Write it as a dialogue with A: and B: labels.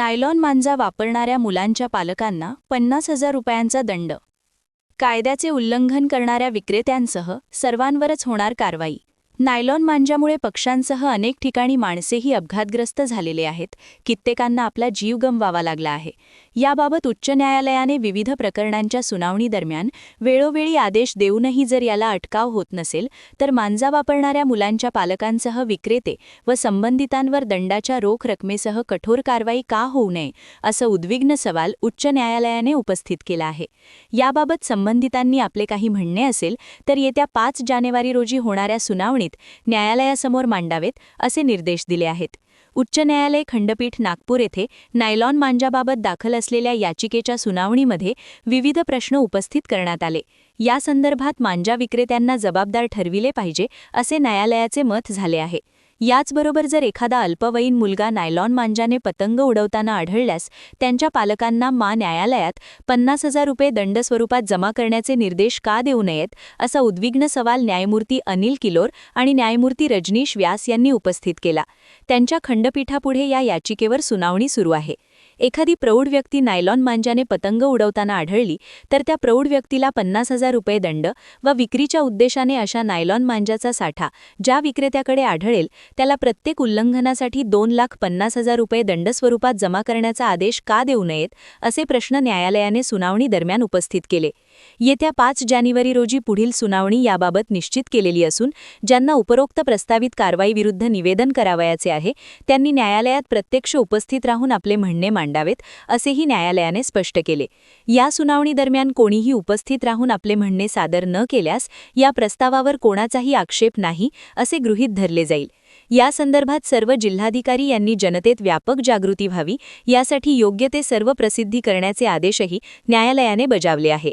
A: Nylon मांजा वापरणाऱ्या मुलांच्या पालकांना पन्नास हजार रुपयांचा दंड. कायद्याचे उल्लंघन करणाऱ्या विक्रेत्यांसह सर्वांवरच होणार कारवाई. नायलॉन मांजामुळे पक्ष्यांसह अनेक ठिकाणी माणसेही अपघातग्रस्त झालेले आहेत. कित्येकांना आपला जीव गमवावा लागला आहे. याबाबत उच्च न्यायालयाने विविध प्रकरणांच्या सुनावणी दरम्यान वेळोवेळी आदेश देऊनही जर याला अटकाव होत नसेल तर मांजा वापरणाऱ्या मुलांच्या पालकांसह विक्रेते व संबंधितांवर दंडाच्या रोख रकमेसह कठोर कारवाई का होऊ नये असं उद्विग्न सवाल उच्च न्यायालयाने उपस्थित केला आहे. याबाबत संबंधितांनी आपले काही म्हणणे असेल तर येत्या पाच जानेवारी रोजी होणाऱ्या सुनावणीत न्यायालयासमोर मांडावेत असे निर्देश दिले आहेत. उच्च न्यायालय खंडपीठ नागपूर येथे नायलॉन मांजाबाबत दाखल असलेल्या याचिकेच्या सुनावणीमध्ये विविध प्रश्न उपस्थित करण्यात आले. या संदर्भात मांजा विक्रेत्यांना जबाबदार ठरविले पाहिजे असे न्यायालयाचे मत झाले आहे. याचबरोबर जर एखादा अल्पवयीन मुलगा नायलॉन मांजाने पतंग उडवताना आढळल्यास त्यांच्या पालकांना मा न्यायालयात पन्नास हजार रुपये दंड स्वरूपात जमा करण्याचे निर्देश का देऊ नयेत असा उद्विग्न सवाल न्यायमूर्ती अनिल किलोर आणि न्यायमूर्ती रजनीश व्यास यांनी उपस्थित केला. त्यांच्या खंडपीठापुढे या याचिकेवर सुनावणी सुरू आहे. एखादी प्रौढ व्यक्ती नायलॉन मांजाने पतंग उडवताना आढळली तर त्या प्रौढ व्यक्तीला पन्नास हजार रुपये दंड व विक्रीच्या उद्देशाने अशा नायलॉन मांजाचा साठा ज्या विक्रेत्याकडे आढळेल त्याला प्रत्येक उल्लंघनासाठी दोन लाख पन्नास हजार रुपये दंड स्वरूपात जमा करण्याचा आदेश का देऊ नयेत असे प्रश्न न्यायालयाने सुनावणी दरम्यान उपस्थित केले. येत्या पाच जानेवारी रोजी पुढील सुनावणी याबाबत निश्चित केलेली असून ज्यांना उपरोक्त प्रस्तावित कारवाईविरुद्ध निवेदन करावयाचे आहे त्यांनी न्यायालयात प्रत्यक्ष उपस्थित राहून आपले म्हणणे मांडावेत असेही न्यायालयाने स्पष्ट केले. या सुनावणी दरम्यान कोणीही उपस्थित राहून आपले म्हणणे सादर न केल्यास या प्रस्तावावर कोणाचाही आक्षेप नाही असे गृहीत धरले जाईल. या संदर्भात सर्व जिल्हाधिकारी यांनी जनतेत व्यापक जागृती व्हावी यासाठी योग्य ते सर्व प्रसिद्धी करण्याचे आदेशही न्यायालयाने बजावले आहे.